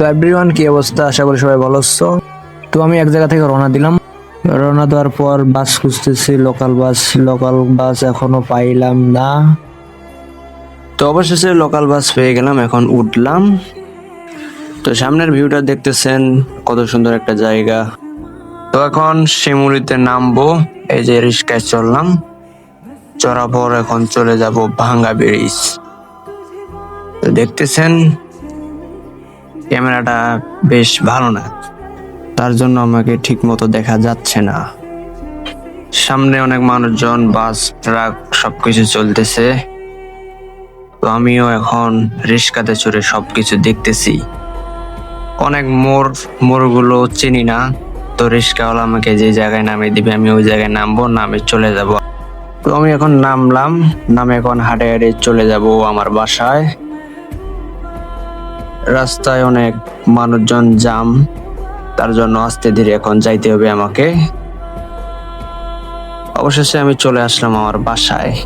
তো এভরিওয়ান কি অবস্থা? আশা করি সবাই ভালো আছো। তো আমি এক জায়গা থেকে রওনা দিলাম। রওনা দেওয়ার পর বাস খুঁজতেছি লোকাল বাস লোকাল বাস এখনও পাইলাম না। তো অবশেষে লোকাল বাস পেয়ে গেলাম, এখন উঠলাম। তো সামনের ভিউটা দেখতেছেন, কত সুন্দর একটা জায়গা। তো এখন শিমুলিতে নামবো, এই যে রিস্কায় চললাম। চড়ার পর এখন চলে যাব ভাঙ্গা ব্রিজ তো দেখতেছেন ক্যামেরাটা বেশ ভালো না। তার জন্য আমাকে ঠিক মতো দেখা যাচ্ছে না। সামনে অনেক মানুষজন, বাস, ট্রাক, সবকিছু চলতেছে। তো আমিও এখন রিস্কাতে চড়ে সবকিছু দেখতেছি। অনেক মোর মোড়গুলো চিনি না। তো রিস্কাওয়ালা আমাকে যে জায়গায় নামিয়ে দিবে, আমি ওই জায়গায় নামবো, নামে চলে যাব। তো আমি এখন নামলাম। নামে এখন হাঁটে হাঁটে চলে যাব আমার বাসায়। রাস্তায় অনেক মানুষজন জাম। তার জন্য আস্তে ধীরে এখন যাইতে হবে আমাকে। অবশেষে আমি চলে আসলাম আমার বাসায়।